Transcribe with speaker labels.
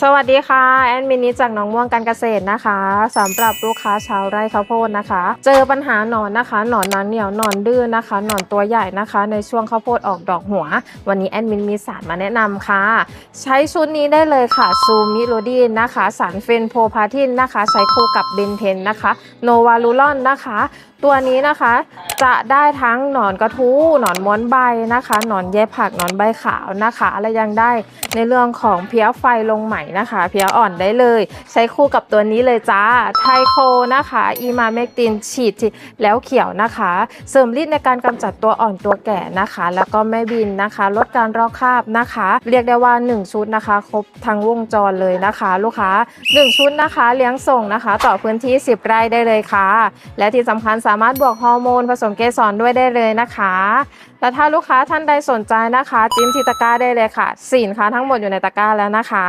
Speaker 1: สวัสดีค่ะ แอดมินนิดจากหน้องม่วงการเกษตรนะคะสำหรับลูกค้าชาวไร่ข้าวโพดนะคะ เจอปัญหาหนอนนะคะ หนอนนอนเหนียวหนอนดื้อนะคะ หนอนตัวใหญ่นะคะ ในช่วงข้าวโพดออกดอกหัว วันนี้แอดมินมีสารมาแนะนำค่ะ ใช้ชุดนี้ได้เลยค่ะซูมิโลดีนนะคะ สารเฟนโพพาทินนะคะ ใช้คู่กับเบนเทนนะคะโนวาลูลอนนะคะ ตัวนี้นะคะจะได้ทั้งหนอนกระทู้หนอนม้วนใบนะคะ หนอนแย่ผักหนอนใบขาวนะคะ และยังได้ในเรื่องของเพี้ยไฟลงใหมนะคะเพียอ่อนได้เลย ใช้คู่กับตัวนี้เลยจ้าไทโคนะคะอีมาเมกตินฉีดแล้วเขียวนะคะ เสริมฤทธิ์ในการกำจัดตัวอ่อนตัวแก่นะคะ แล้วก็แม่บินนะคะ ลดการรอกคราบนะคะ เรียกได้ว่า 1 ชุดนะคะ ครบทั้งวงจรเลยนะคะ ลูกค้า 1 ชุดนะคะ เลี้ยงส่งนะคะ ต่อพื้นที่ 10 ไร่ได้เลยค่ะ และที่สำคัญสามารถบวกฮอร์โมนผสมเกสรด้วยได้เลยนะคะและถ้าลูกค้าท่านใดสนใจนะคะ จิ้มที่ตะกร้าได้เลยค่ะ สินค้าทั้งหมดอยู่ในตะกร้าแล้วนะคะ